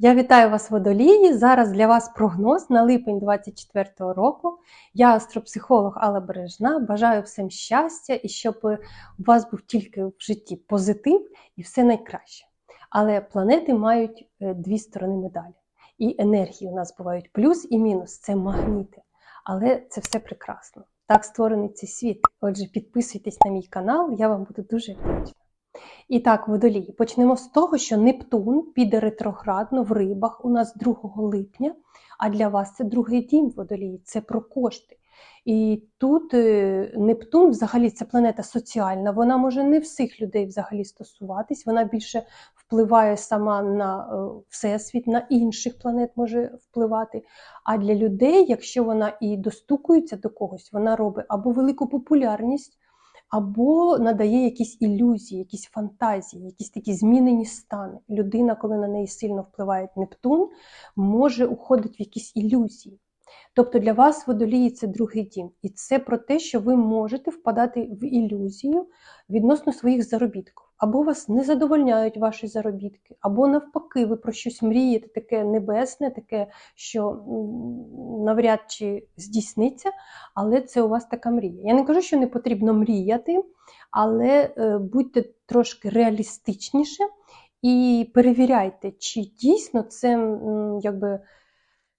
Я вітаю вас водолії. Зараз для вас прогноз на липень 2024 року. Я астропсихолог Алла Бережна. Бажаю всім щастя і щоб у вас був тільки в житті позитив і все найкраще. Але планети мають е, дві сторони медалі. І енергії у нас бувають плюс і мінус це магніти. Але це все прекрасно. Так створений цей світ. Отже, підписуйтесь на мій канал, я вам буду дуже вдячна. І так, водолії, почнемо з того, що Нептун піде ретроградно в рибах у нас 2 липня, а для вас це другий дім водолії, це про кошти. І тут е, Нептун, взагалі, це планета соціальна, вона може не всіх людей взагалі стосуватись, вона більше впливає сама на е, всесвіт, на інших планет може впливати. А для людей, якщо вона і достукується до когось, вона робить або велику популярність або надає якісь ілюзії, якісь фантазії, якісь такі змінені стани. Людина, коли на неї сильно впливає Нептун, може уходити в якісь ілюзії. Тобто для вас водолії це другий дім. І це про те, що ви можете впадати в ілюзію відносно своїх заробітків. Або вас не задовольняють ваші заробітки, або навпаки, ви про щось мрієте, таке небесне, таке, що навряд чи здійсниться, але це у вас така мрія. Я не кажу, що не потрібно мріяти, але е, будьте трошки реалістичніше і перевіряйте, чи дійсно це якби.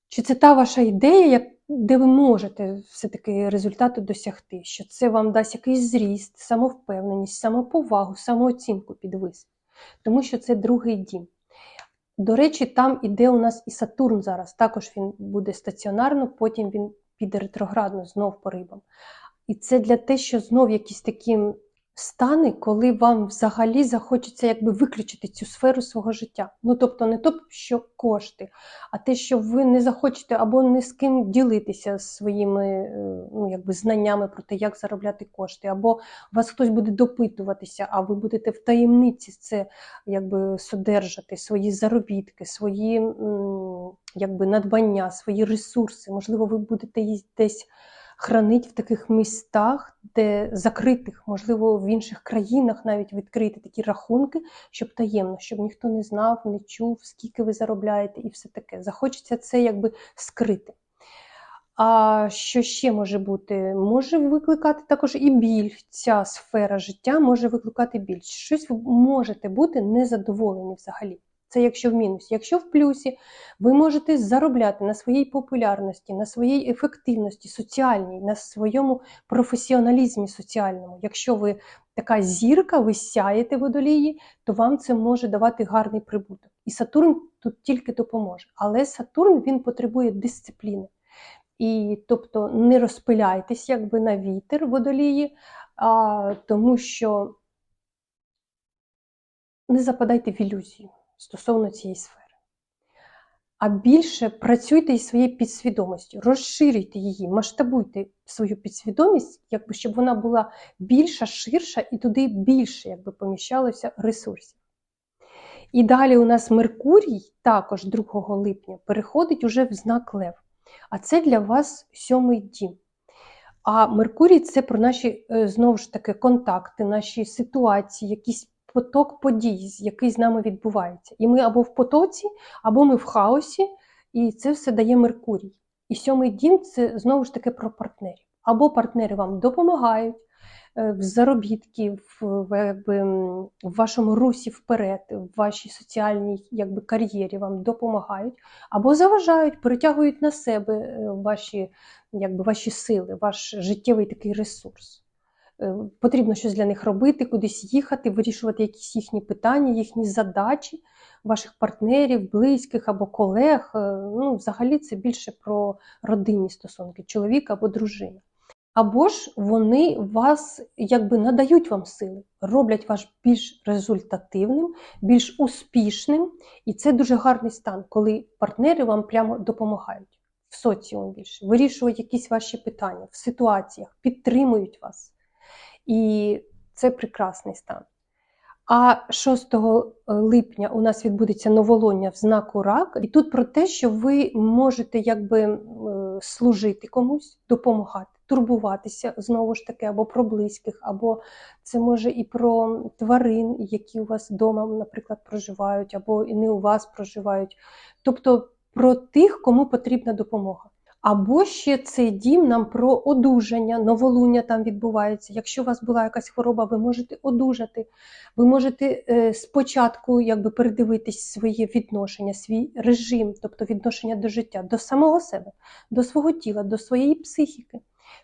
Чи це та ваша ідея, де ви можете все-таки результату досягти? Що це вам дасть якийсь зріст, самовпевненість, самоповагу, самооцінку підвисити? Тому що це другий дім. До речі, там іде у нас і Сатурн зараз. Також він буде стаціонарно, потім він піде ретроградно знов по рибам. І це для те, що знов якісь такі стани, коли вам взагалі захочеться якби виключити цю сферу свого життя. Ну тобто не то, що кошти, а те, що ви не захочете або не з ким ділитися своїми е, ну, якби знаннями про те, як заробляти кошти, або вас хтось буде допитуватися, а ви будете в таємниці це якби содержати, свої заробітки, свої якби надбання, свої ресурси. Можливо, ви будете десь хранить в таких містах, де закритих, можливо, в інших країнах навіть відкрити такі рахунки, щоб таємно, щоб ніхто не знав, не чув, скільки ви заробляєте, і все таке. Захочеться це якби скрити. А що ще може бути? Може викликати також і біль. Ця сфера життя може викликати біль. Щось ви можете бути незадоволені взагалі. Це якщо в мінусі. Якщо в плюсі, ви можете заробляти на своїй популярності, на своїй ефективності соціальній, на своєму професіоналізмі соціальному. Якщо ви така зірка, ви сяєте водолії, то вам це може давати гарний прибуток. І Сатурн тут тільки допоможе. Але Сатурн він потребує дисципліни. І тобто не розпиляйтесь якби на вітер водолії, а, тому що не западайте в ілюзію стосовно цієї сфери. А більше працюйте із своєю підсвідомістю, розширюйте її, масштабуйте свою підсвідомість, якби, щоб вона була більша, ширша і туди більше якби, поміщалося ресурсів. І далі у нас Меркурій, також 2 липня, переходить уже в знак Лев. А це для вас сьомий дім. А Меркурій це про наші, е, знову ж таки, контакти, наші ситуації, якісь поток подій, який з нами відбувається. І ми або в потоці, або ми в хаосі, і це все дає Меркурій. І сьомий дім це знову ж таки про партнерів. Або партнери вам допомагають е, в заробітки, в, якби, в вашому русі вперед, в вашій соціальній якби, кар'єрі вам допомагають, або заважають, перетягують на себе е, ваші, якби, ваші сили, ваш життєвий такий ресурс. Е, потрібно щось для них робити, кудись їхати, вирішувати якісь їхні питання, їхні задачі ваших партнерів, близьких або колег. Е, ну, Взагалі це більше про родинні стосунки, чоловіка або дружина. Або ж вони вас якби надають вам сили, роблять вас більш результативним, більш успішним. І це дуже гарний стан, коли партнери вам прямо допомагають в соціумі більше, вирішують якісь ваші питання в ситуаціях, підтримують вас. І це прекрасний стан. А 6 липня у нас відбудеться новолоння в знаку рак, і тут про те, що ви можете якби служити комусь, допомагати. турбуватися знову ж таки, або про близьких, або це може і про тварин, які у вас вдома, наприклад, проживають, або і не у вас проживають. Тобто про тих, кому потрібна допомога. Або ще цей дім нам про одужання, новолуння там відбувається. Якщо у вас була якась хвороба, ви можете одужати. Ви можете е, спочатку якби передивитись своє відношення, свій режим, тобто відношення до життя, до самого себе, до свого тіла, до своєї психіки,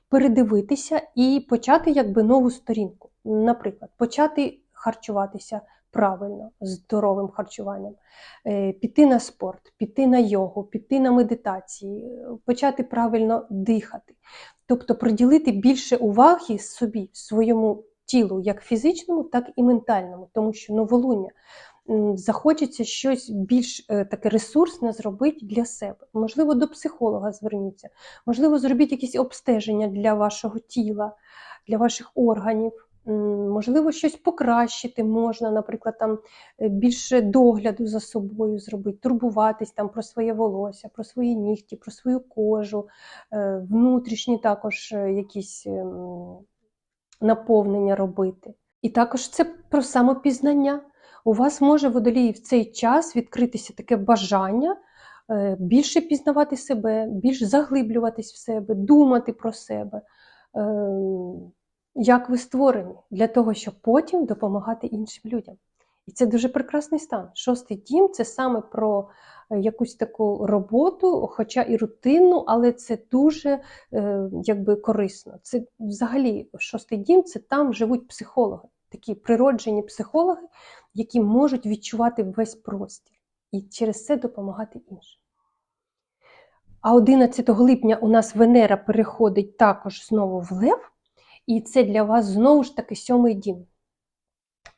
передивитися і почати якби нову сторінку. Наприклад, почати харчуватися правильно, здоровим харчуванням, е, піти на спорт, піти на йогу, піти на медитації, почати правильно дихати. Тобто приділити більше уваги собі, своєму тілу, як фізичному, так і ментальному, тому що новолуння. Захочеться щось більш е, таке ресурсне зробити для себе. Можливо, до психолога зверніться, можливо, зробіть якісь обстеження для вашого тіла, для ваших органів. Можливо, щось покращити можна, наприклад, там е, більше догляду за собою зробити, турбуватись там про своє волосся, про свої нігті, про свою кожу, е, внутрішні також е, якісь ем, наповнення робити. І також це про самопізнання. У вас може водолій в цей час відкритися таке бажання більше пізнавати себе, більш заглиблюватись в себе, думати про себе. Як ви створені для того, щоб потім допомагати іншим людям. І це дуже прекрасний стан. Шостий дім це саме про е, якусь таку роботу, хоча і рутинну, але це дуже е, якби корисно. Це взагалі шостий дім це там живуть психологи, такі природжені психологи, які можуть відчувати весь простір і через це допомагати іншим. А 11 липня у нас Венера переходить також знову в Лев. І це для вас знову ж таки сьомий дім.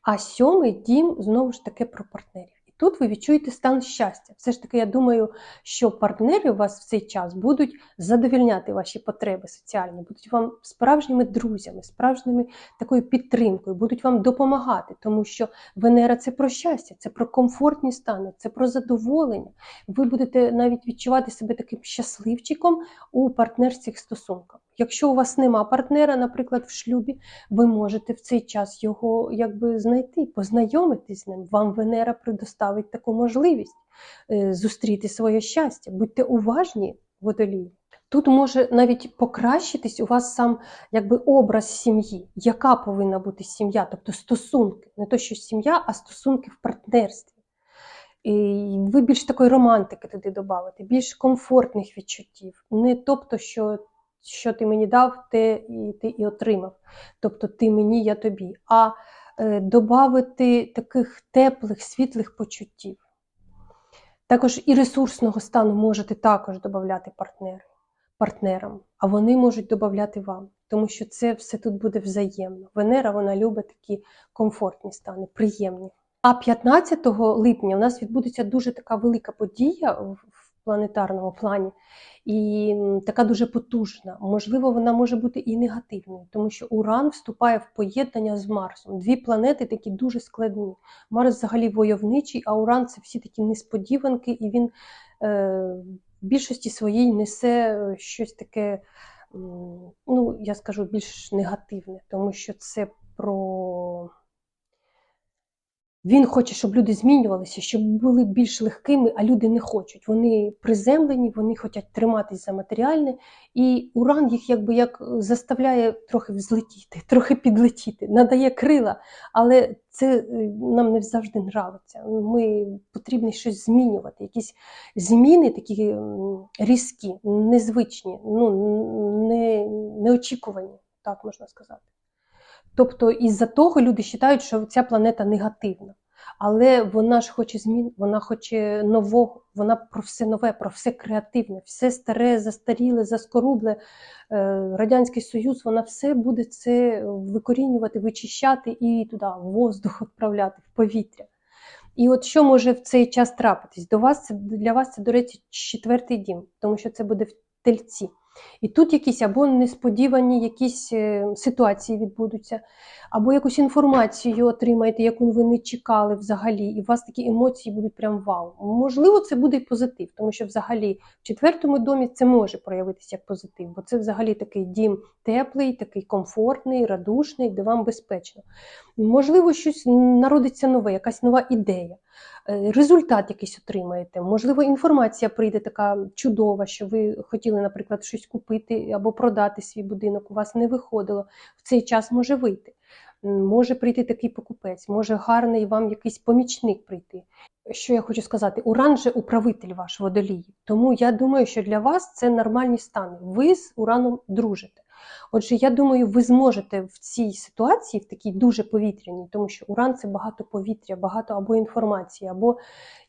А сьомий дім знову ж таки про партнерів І тут ви відчуєте стан щастя. Все ж таки, я думаю, що партнери у вас в цей час будуть задовільняти ваші потреби соціальні, будуть вам справжніми друзями, справжніми такою підтримкою, будуть вам допомагати, тому що Венера це про щастя, це про комфортні стани, це про задоволення. Ви будете навіть відчувати себе таким щасливчиком у партнерських стосунках. Якщо у вас нема партнера, наприклад, в шлюбі, ви можете в цей час його якби знайти, познайомитись з ним. Вам Венера предоставить таку можливість е, зустріти своє щастя. Будьте уважні, водолії. Тут може навіть покращитись у вас сам якби образ сім'ї, яка повинна бути сім'я, тобто стосунки, не то, що сім'я, а стосунки в партнерстві. І Ви більш такої романтики туди додати, більш комфортних відчуттів. Не тобто, що що ти мені дав, те і ти і отримав. Тобто ти мені, я тобі. А е, додати таких теплих, світлих почуттів. Також і ресурсного стану можете також додати партнери, партнерам, а вони можуть додати вам, тому що це все тут буде взаємно. Венера вона любить такі комфортні стани, приємні. А 15 липня у нас відбудеться дуже така велика подія в планетарному плані, і така дуже потужна. Можливо, вона може бути і негативною, тому що Уран вступає в поєднання з Марсом. Дві планети такі дуже складні. Марс взагалі войовничий, а Уран це всі такі несподіванки, і він е, в більшості своїй несе щось таке, ну, я скажу, більш негативне, тому що це про. Він хоче, щоб люди змінювалися, щоб були більш легкими, а люди не хочуть. Вони приземлені, вони хочуть триматись за матеріальне, і уран їх якби як заставляє трохи взлетіти, трохи підлетіти, надає крила, але це е, нам не завжди нравиться. Ми потрібно щось змінювати, якісь зміни такі різкі, незвичні, ну не, неочікувані, так можна сказати. Тобто, із-за того люди вважають, що ця планета негативна. Але вона ж хоче змін, вона хоче нового, вона про все нове, про все креативне, все старе, застаріле, заскорубле. Е, Радянський Союз, вона все буде це викорінювати, вичищати і туди воздух відправляти, в повітря. І от що може в цей час трапитись? До вас це для вас це, до речі, четвертий дім, тому що це буде в тельці. І тут якісь або несподівані якісь е, ситуації відбудуться, або якусь інформацію отримаєте, яку ви не чекали взагалі, і у вас такі емоції будуть прям вау. Можливо, це буде і позитив, тому що взагалі в четвертому домі це може проявитися як позитив, бо це взагалі такий дім теплий, такий комфортний, радушний, де вам безпечно. Можливо, щось народиться нове, якась нова ідея. Е, результат якийсь отримаєте. Можливо, інформація прийде така чудова, що ви хотіли, наприклад, щось купити або продати свій будинок, у вас не виходило. В цей час може вийти. Може прийти такий покупець, може гарний вам якийсь помічник прийти. Що я хочу сказати, уран же управитель ваш водолій. Тому я думаю, що для вас це нормальні стани. Ви з ураном дружите. Отже, я думаю, ви зможете в цій ситуації, в такій дуже повітряній, тому що уран це багато повітря, багато або інформації, або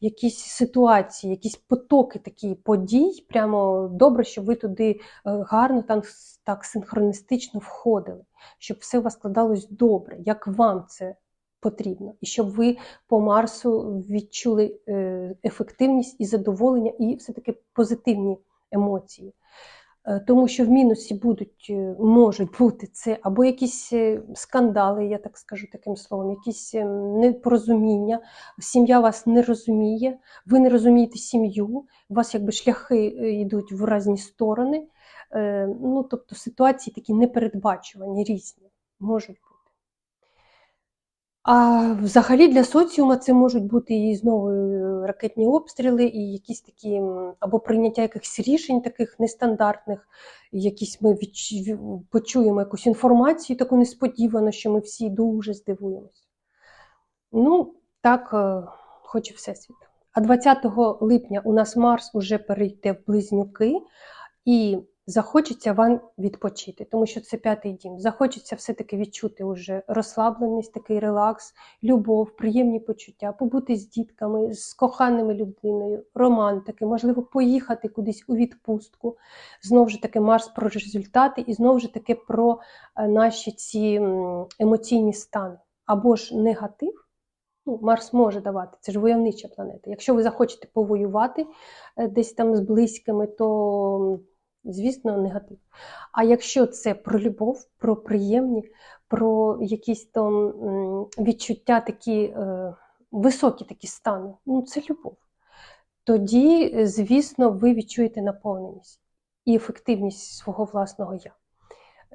якісь ситуації, якісь потоки такі подій. Прямо добре, щоб ви туди е, гарно там так синхроністично входили, щоб все у вас складалось добре, як вам це потрібно, і щоб ви по Марсу відчули е, ефективність і задоволення, і все-таки позитивні емоції. Е, Тому що в мінусі будуть, е, можуть бути це або якісь е, скандали, я так скажу таким словом, якісь непорозуміння, сім'я вас не розуміє, ви не розумієте сім'ю, у вас якби шляхи йдуть в різні сторони. Ну, тобто ситуації такі непередбачувані, різні можуть. А взагалі для соціума це можуть бути і знову е, ракетні обстріли, і якісь такі або прийняття якихось рішень таких нестандартних, якісь ми відч... почуємо якусь інформацію таку несподівану, що ми всі дуже здивуємося. Ну, так, е, хоче Всесвіт. А 20 липня у нас Марс уже перейде в близнюки, і захочеться вам відпочити, тому що це п'ятий дім. Захочеться все-таки відчути уже розслабленість, такий релакс, любов, приємні почуття, побути з дітками, з коханими людиною, романтики, можливо, поїхати кудись у відпустку. Знову ж таки, Марс про результати, і знову ж таки про е, наші ці емоційні стани. Або ж негатив. Ну, Марс може давати, це ж войовнича планета. Якщо ви захочете повоювати е, десь там з близькими, то, звісно, негатив. А якщо це про любов, про приємні, про якісь там відчуття такі е, високі такі стани, ну це любов. Тоді, звісно, ви відчуєте наповненість і ефективність свого власного я.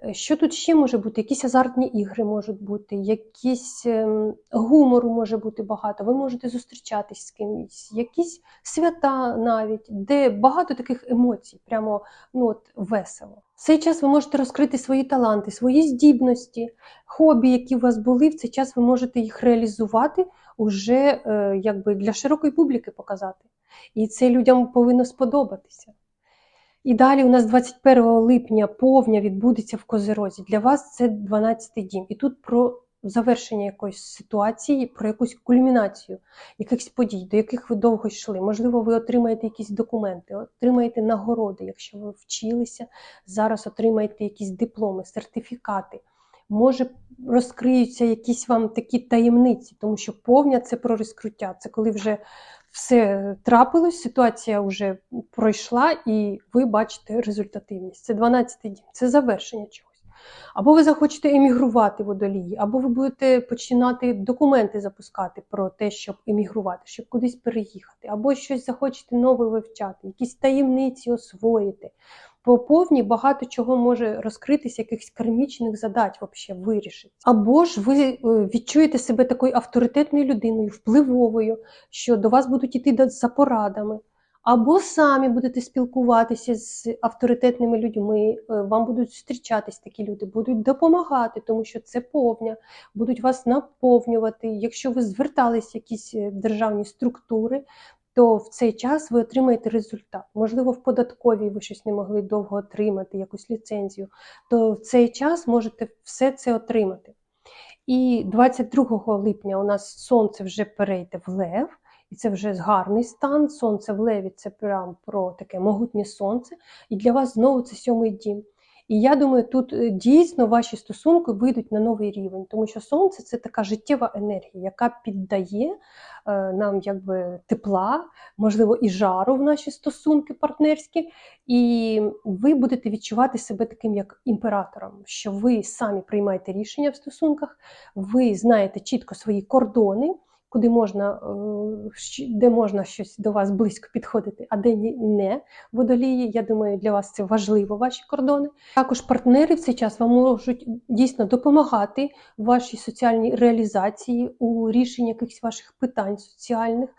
Е, Що тут ще може бути? Якісь азартні ігри можуть бути, якісь ем, гумору може бути багато. Ви можете зустрічатись з кимось, якісь свята навіть, де багато таких емоцій, прямо ну от весело. В цей час ви можете розкрити свої таланти, свої здібності, хобі, які у вас були. В цей час ви можете їх реалізувати уже е, якби для широкої публіки показати. І це людям повинно сподобатися. І далі у нас 21 липня повня відбудеться в Козерозі. Для вас це 12-й дім. І тут про завершення якоїсь ситуації, про якусь кульмінацію якихось подій, до яких ви довго йшли. Можливо, ви отримаєте якісь документи, отримаєте нагороди, якщо ви вчилися, зараз отримаєте якісь дипломи, сертифікати. Може, розкриються якісь вам такі таємниці, тому що повня це про розкриття. Це коли вже все трапилось, ситуація вже пройшла, і ви бачите результативність. Це 12-й дім, це завершення чогось. Або ви захочете емігрувати водолії, або ви будете починати документи запускати про те, щоб емігрувати, щоб кудись переїхати, або щось захочете нове вивчати, якісь таємниці освоїти. По повній багато чого може розкритися, якихось кармічних задач вообще вирішити. Або ж ви е, відчуєте себе такою авторитетною людиною, впливовою, що до вас будуть іти за порадами. Або самі будете спілкуватися з авторитетними людьми, е, вам будуть зустрічатись такі люди, будуть допомагати, тому що це повня, будуть вас наповнювати. Якщо ви звертались в якісь е, державні структури, то в цей час ви отримаєте результат. Можливо, в податковій ви щось не могли довго отримати, якусь ліцензію, то в цей час можете все це отримати. І 22 липня у нас сонце вже перейде в лев, і це вже гарний стан. Сонце в леві це прям про таке могутнє сонце. І для вас знову це сьомий дім. І я думаю, тут е, дійсно ваші стосунки вийдуть на новий рівень, тому що сонце це така життєва енергія, яка піддає е, нам якби тепла, можливо, і жару в наші стосунки партнерські. І ви будете відчувати себе таким як імператором, що ви самі приймаєте рішення в стосунках, ви знаєте чітко свої кордони, куди можна, е, де можна щось до вас близько підходити, а де не водолії. Я думаю, для вас це важливо, ваші кордони. Також партнери в цей час вам можуть дійсно допомагати в вашій соціальній реалізації, у рішенні якихось ваших питань соціальних.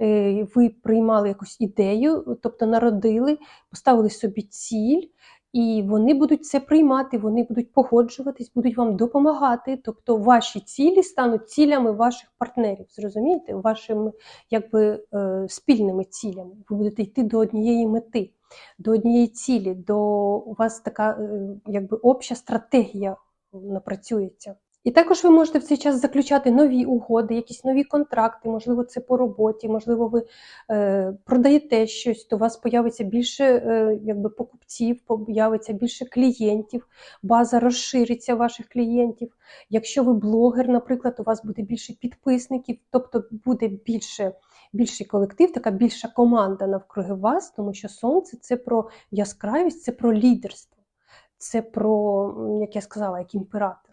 Е, Ви приймали якусь ідею, тобто народили, поставили собі ціль. І вони будуть це приймати, вони будуть погоджуватись, будуть вам допомагати. Тобто ваші цілі стануть цілями ваших партнерів, зрозумієте, вашими якби е, спільними цілями. Ви будете йти до однієї мети, до однієї цілі, до у вас така е, якби обща стратегія напрацюється. І також ви можете в цей час заключати нові угоди, якісь нові контракти, можливо, це по роботі, можливо, ви е, продаєте щось, то у вас появиться більше е, якби, покупців, появиться більше клієнтів, база розшириться ваших клієнтів. Якщо ви блогер, наприклад, у вас буде більше підписників, тобто буде більше, більший колектив, така більша команда навкруги вас, тому що сонце це про яскравість, це про лідерство, це про, як я сказала, як імператор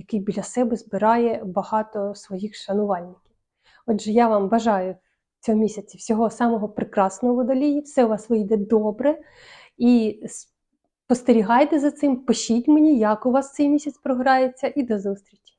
який біля себе збирає багато своїх шанувальників. Отже, я вам бажаю в цьому місяці всього самого прекрасного водолії, все у вас вийде добре. І спостерігайте за цим, пишіть мені, як у вас цей місяць програється, і до зустрічі!